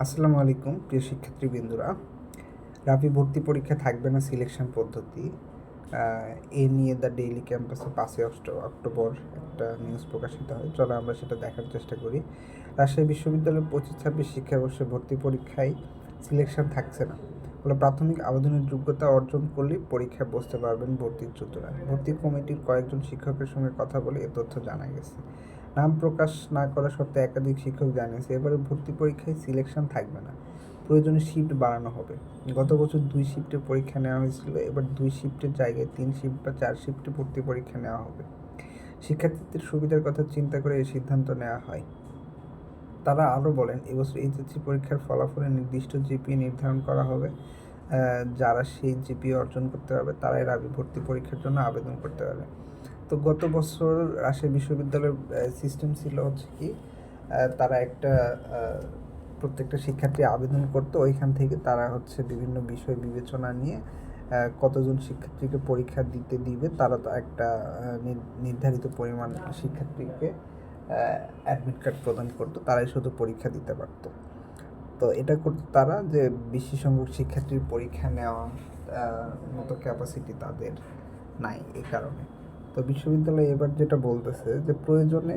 আসসালামু আলাইকুম, প্রিয় শিক্ষার্থীবৃন্দুরা। রাবি ভর্তি পরীক্ষা থাকবে না সিলেকশন পদ্ধতি। এ নিয়ে দ্য ডেইলি ক্যাম্পাসে পাঁচই অক্টো- অক্টোবর একটা নিউজ প্রকাশিত হয়। চলো আমরা সেটা দেখার চেষ্টা করি। রাজশাহী বিশ্ববিদ্যালয়ের পঁচিশ ছাব্বিশ শিক্ষাবর্ষে ভর্তি পরীক্ষায় সিলেকশন থাকছে না। ফলে প্রাথমিক আবেদনের যোগ্যতা অর্জন করলেই পরীক্ষায় বসতে পারবেন ভর্তির ইচ্ছুকরা ভর্তি কমিটির কয়েকজন শিক্ষকের সঙ্গে কথা বলে এ তথ্য জানা গেছে। নাম প্রকাশ না করা সত্ত্বে একাধিক শিক্ষক জানিয়েছে, এবারে ভর্তি পরীক্ষায় সিলেকশন থাকবে না। প্রয়োজনে শিফট বাড়ানো হবে। গত বছর দুই শিফটে পরীক্ষা নেওয়া হয়েছিল, এবার দুই শিফটের জায়গায় তিন শিফট বা চার শিফটে ভর্তি পরীক্ষা নেওয়া হবে। শিক্ষার্থীদের সুবিধার কথা চিন্তা করে এই সিদ্ধান্ত নেওয়া হয়। তারা আরও বলেন, এবছর এইচএসসি পরীক্ষার ফলাফলে নির্দিষ্ট জিপিএ নির্ধারণ করা হবে। যারা সেই জিপিএ অর্জন করতে পারবে, তারাই রাবি ভর্তি পরীক্ষার জন্য আবেদন করতে পারবে। তো গত বছর রাজশাহী বিশ্ববিদ্যালয়ের সিস্টেম ছিল হচ্ছে কি তারা একটা প্রত্যেকটা শিক্ষার্থী আবেদন করতো। ওইখান থেকে তারা হচ্ছে বিভিন্ন বিষয় বিবেচনা নিয়ে কতজন শিক্ষার্থীকে পরীক্ষা দিতে দিবে, তারা তো একটা নির্ধারিত পরিমাণ শিক্ষার্থীকে অ্যাডমিট কার্ড প্রদান করতো। তারাই শুধু পরীক্ষা দিতে পারতো। তো এটা করতো তারা যে বেশি সংখ্যক শিক্ষার্থীর পরীক্ষা নেওয়া মতো ক্যাপাসিটি তাদের নাই এই কারণে। তো বিশ্ববিদ্যালয় এবার যেটা বলতেছে যে প্রয়োজনে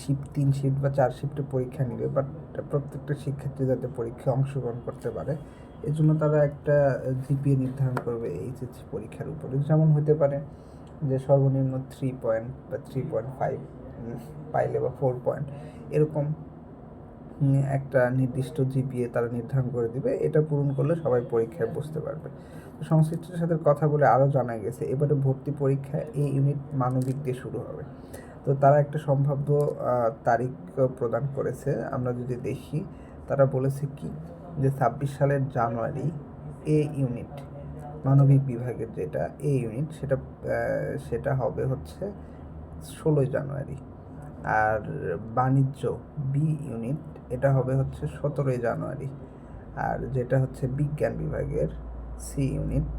শিফট তিন শিফট বা চার শিফটে পরীক্ষা নেবে বাট প্রত্যেকটা শিক্ষার্থী যাতে পরীক্ষায় অংশগ্রহণ করতে পারে। এজন্য তারা একটা জিপিএ নির্ধারণ করবে এইচএসসি পরীক্ষার উপরে। যেমন হতে পারে যে সর্বনিম্ন থ্রি পয়েন্ট বা থ্রি পয়েন্ট ফাইভ পাইলে বা ফোর পয়েন্ট এরকম একটা নির্দিষ্ট জিপিএ তারা নির্ধারণ করে দিবে। এটা পূরণ করলে সবাই পরীক্ষায় বসতে পারবে। সংশ্লিষ্টদের সাথে কথা বলে আরও জানা গেছে, এবারে ভর্তি পরীক্ষা এই ইউনিট মানবিক দিয়ে শুরু হবে। তো তারা একটা সম্ভাব্য তারিখ প্রদান করেছে, আমরা যদি দেখি, তারা বলেছে কি? যে ছাব্বিশ সালের জানুয়ারি এ ইউনিট, মানবিক বিভাগের যেটা এ ইউনিট, সেটা সেটা হবে হচ্ছে ষোলোই জানুয়ারি। আর বাণিজ্য বি ইউনিট এটা হবে হচ্ছে সতেরোই জানুয়ারি। আর যেটা হচ্ছে বিজ্ঞান বিভাগের সি ইউনিট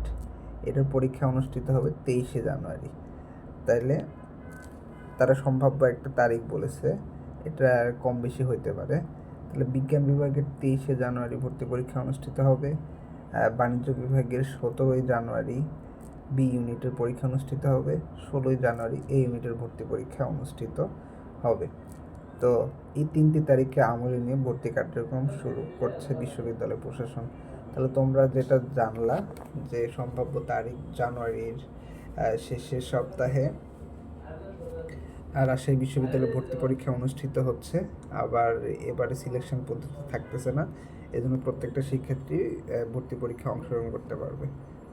এটার পরীক্ষা অনুষ্ঠিত হবে তেইশে জানুয়ারি। তাইলে তারা সম্ভাব্য একটা তারিখ বলেছে, এটা কম বেশি হইতে পারে। তাহলে বিজ্ঞান বিভাগের তেইশে জানুয়ারি ভর্তি পরীক্ষা অনুষ্ঠিত হবে বাণিজ্য বিভাগের সতেরোই জানুয়ারি বি ইউনিটের পরীক্ষা অনুষ্ঠিত হবে, ষোলোই জানুয়ারি এ ইউনিটের ভর্তি পরীক্ষা অনুষ্ঠিত হবে। তো এই তিনটি তারিখে আমলে নিয়ে ভর্তি কার্যক্রম শুরু করছে বিশ্ববিদ্যালয় প্রশাসন। তাহলে তোমরা যেটা জানলা যে সম্ভাব্য তারিখ জানুয়ারির শেষের সপ্তাহে, আর রাজশাহী বিশ্ববিদ্যালয়ে ভর্তি পরীক্ষা অনুষ্ঠিত হচ্ছে। আবার এবারে সিলেকশন পদ্ধতি থাকতেছে না। এজন্য প্রত্যেকটা শিক্ষার্থী ভর্তি পরীক্ষা অংশগ্রহণ করতে পারবে।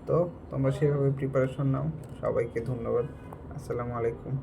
তো তোমরা সেভাবে প্রিপারেশন নাও। সবাইকে ধন্যবাদ। আসসালামু আলাইকুম।